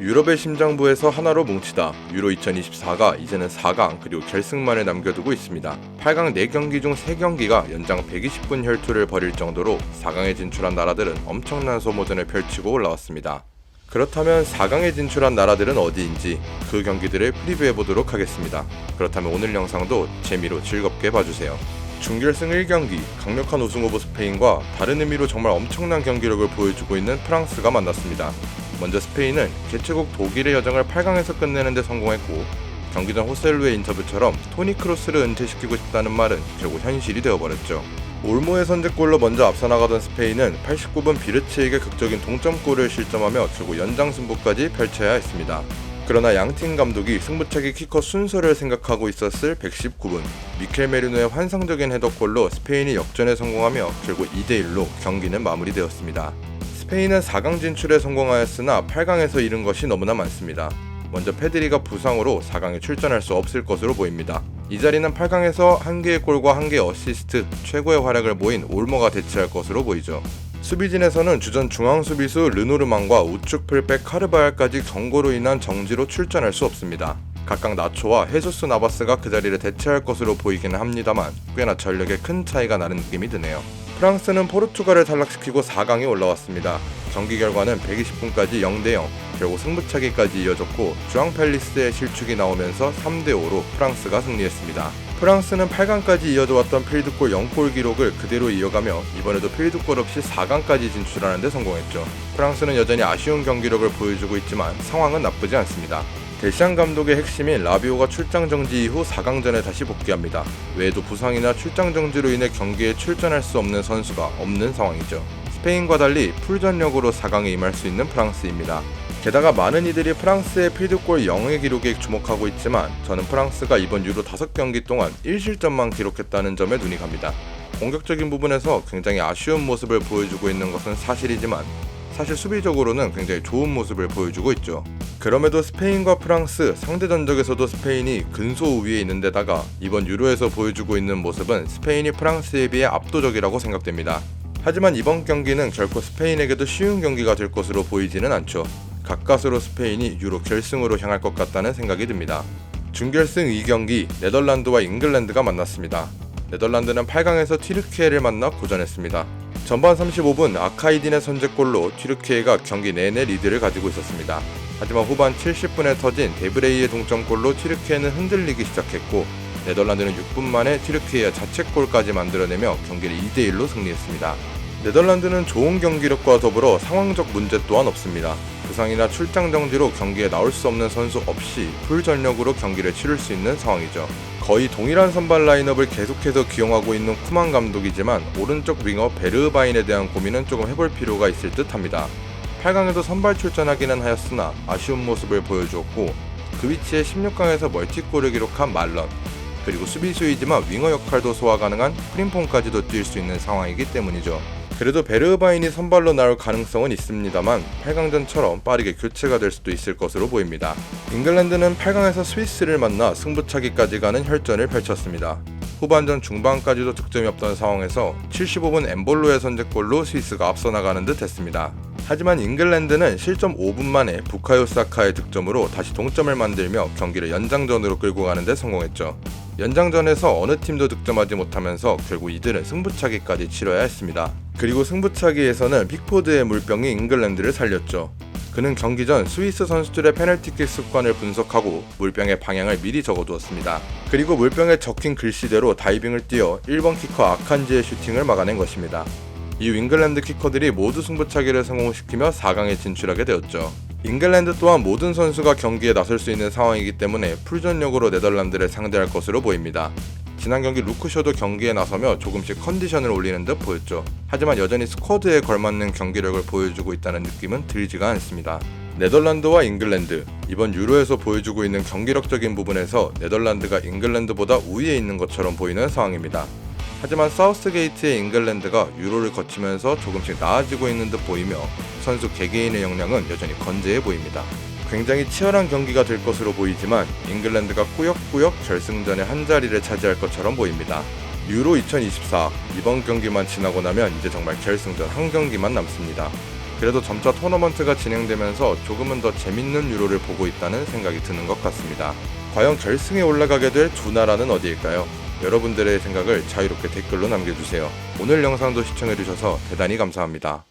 유럽의 심장부에서 하나로 뭉치다 유로 2024가 이제는 4강 그리고 결승만을 남겨두고 있습니다. 8강 4경기 중 3경기가 연장 120분 혈투를 벌일 정도로 4강에 진출한 나라들은 엄청난 소모전을 펼치고 올라왔습니다. 그렇다면 4강에 진출한 나라들은 어디인지 그 경기들을 프리뷰해 보도록 하겠습니다. 그렇다면 오늘 영상도 재미로 즐겁게 봐주세요. 준결승 1경기 강력한 우승 후보 스페인과 다른 의미로 정말 엄청난 경기력을 보여주고 있는 프랑스가 만났습니다. 먼저 스페인은 개최국 독일의 여정을 8강에서 끝내는 데 성공했고 경기 전 호셀루의 인터뷰처럼 토니 크로스를 은퇴시키고 싶다는 말은 결국 현실이 되어버렸죠. 올모의 선제골로 먼저 앞서 나가던 스페인은 89분 비르치에게 극적인 동점골을 실점하며 결국 연장 승부까지 펼쳐야 했습니다. 그러나 양팀 감독이 승부차기 키커 순서를 생각하고 있었을 119분 미켈 메리노의 환상적인 헤더골로 스페인이 역전에 성공하며 결국 2대1로 경기는 마무리되었습니다. 스페인은 4강 진출에 성공하였으나 8강에서 잃은 것이 너무나 많습니다. 먼저 페드리가 부상으로 4강에 출전할 수 없을 것으로 보입니다. 이 자리는 8강에서 한 개의 골과 한 개의 어시스트, 최고의 활약을 보인 올모가 대체할 것으로 보이죠. 수비진에서는 주전 중앙 수비수 르노르망과 우측 풀백 카르바알까지 경고로 인한 정지로 출전할 수 없습니다. 각각 나초와 헤수스 나바스가 그 자리를 대체할 것으로 보이기는 합니다만 꽤나 전력에 큰 차이가 나는 느낌이 드네요. 프랑스는 포르투갈을 탈락시키고 4강에 올라왔습니다. 경기 결과는 120분까지 0대0, 결국 승부차기까지 이어졌고 주앙 펠리스의 실축이 나오면서 3대5로 프랑스가 승리했습니다. 프랑스는 8강까지 이어져왔던 필드골 0골 기록을 그대로 이어가며 이번에도 필드골 없이 4강까지 진출하는 데 성공했죠. 프랑스는 여전히 아쉬운 경기력을 보여주고 있지만 상황은 나쁘지 않습니다. 데시안 감독의 핵심인 라비오가 출장 정지 이후 4강전에 다시 복귀합니다. 외에도 부상이나 출장 정지로 인해 경기에 출전할 수 없는 선수가 없는 상황이죠. 스페인과 달리 풀전력으로 4강에 임할 수 있는 프랑스입니다. 게다가 많은 이들이 프랑스의 필드골 0의 기록에 주목하고 있지만 저는 프랑스가 이번 유로 5경기 동안 1실점만 기록했다는 점에 눈이 갑니다. 공격적인 부분에서 굉장히 아쉬운 모습을 보여주고 있는 것은 사실이지만 사실 수비적으로는 굉장히 좋은 모습을 보여주고 있죠. 그럼에도 스페인과 프랑스 상대 전적에서도 스페인이 근소 우위에 있는 데다가 이번 유로에서 보여주고 있는 모습은 스페인이 프랑스에 비해 압도적이라고 생각됩니다. 하지만 이번 경기는 결코 스페인에게도 쉬운 경기가 될 것으로 보이지는 않죠. 가까스로 스페인이 유로 결승으로 향할 것 같다는 생각이 듭니다. 준결승 2경기 네덜란드와 잉글랜드가 만났습니다. 네덜란드는 8강에서 튀르키예를 만나 고전했습니다. 전반 35분 아카이딘의 선제골로 튀르키예가 경기 내내 리드를 가지고 있었습니다. 하지만 후반 70분에 터진 데브레이의 동점골로 튀르키예는 흔들리기 시작했고 네덜란드는 6분 만에 튀르키예의 자책골까지 만들어내며 경기를 2대 1로 승리했습니다. 네덜란드는 좋은 경기력과 더불어 상황적 문제 또한 없습니다. 부상이나 출장 정지로 경기에 나올 수 없는 선수 없이 풀 전력으로 경기를 치를 수 있는 상황이죠. 거의 동일한 선발 라인업을 계속해서 기용하고 있는 쿠만 감독이지만 오른쪽 윙어 베르바인에 대한 고민은 조금 해볼 필요가 있을 듯 합니다. 8강에도 선발 출전하기는 하였으나 아쉬운 모습을 보여주었고 그 위치에 16강에서 멀티골을 기록한 말런 그리고 수비수이지만 윙어 역할도 소화 가능한 프림폰까지도 뛸 수 있는 상황이기 때문이죠. 그래도 베르바인이 선발로 나올 가능성은 있습니다만 8강전처럼 빠르게 교체가 될 수도 있을 것으로 보입니다. 잉글랜드는 8강에서 스위스를 만나 승부차기까지 가는 혈전을 펼쳤습니다. 후반전 중반까지도 득점이 없던 상황에서 75분 엠볼로의 선제골로 스위스가 앞서 나가는 듯 했습니다. 하지만 잉글랜드는 실점 5분 만에 부카요 사카의 득점으로 다시 동점을 만들며 경기를 연장전으로 끌고 가는데 성공했죠. 연장전에서 어느 팀도 득점하지 못하면서 결국 이들은 승부차기까지 치러야 했습니다. 그리고 승부차기에서는 픽포드의 물병이 잉글랜드를 살렸죠. 그는 경기 전 스위스 선수들의 페널티킥 습관을 분석하고 물병의 방향을 미리 적어두었습니다. 그리고 물병에 적힌 글씨대로 다이빙을 뛰어 1번 키커 아칸지의 슈팅을 막아낸 것입니다. 이 잉글랜드 키커들이 모두 승부차기를 성공시키며 4강에 진출하게 되었죠. 잉글랜드 또한 모든 선수가 경기에 나설 수 있는 상황이기 때문에 풀전력으로 네덜란드를 상대할 것으로 보입니다. 지난 경기 루크쇼도 경기에 나서며 조금씩 컨디션을 올리는 듯 보였죠. 하지만 여전히 스쿼드에 걸맞는 경기력을 보여주고 있다는 느낌은 들지가 않습니다. 네덜란드와 잉글랜드 이번 유로에서 보여주고 있는 경기력적인 부분에서 네덜란드가 잉글랜드보다 우위에 있는 것처럼 보이는 상황입니다. 하지만 사우스게이트의 잉글랜드가 유로를 거치면서 조금씩 나아지고 있는 듯 보이며 선수 개개인의 역량은 여전히 건재해 보입니다. 굉장히 치열한 경기가 될 것으로 보이지만 잉글랜드가 꾸역꾸역 결승전의 한 자리를 차지할 것처럼 보입니다. 유로 2024 이번 경기만 지나고 나면 이제 정말 결승전 한 경기만 남습니다. 그래도 점차 토너먼트가 진행되면서 조금은 더 재밌는 유로를 보고 있다는 생각이 드는 것 같습니다. 과연 결승에 올라가게 될 두 나라는 어디일까요? 여러분들의 생각을 자유롭게 댓글로 남겨주세요. 오늘 영상도 시청해주셔서 대단히 감사합니다.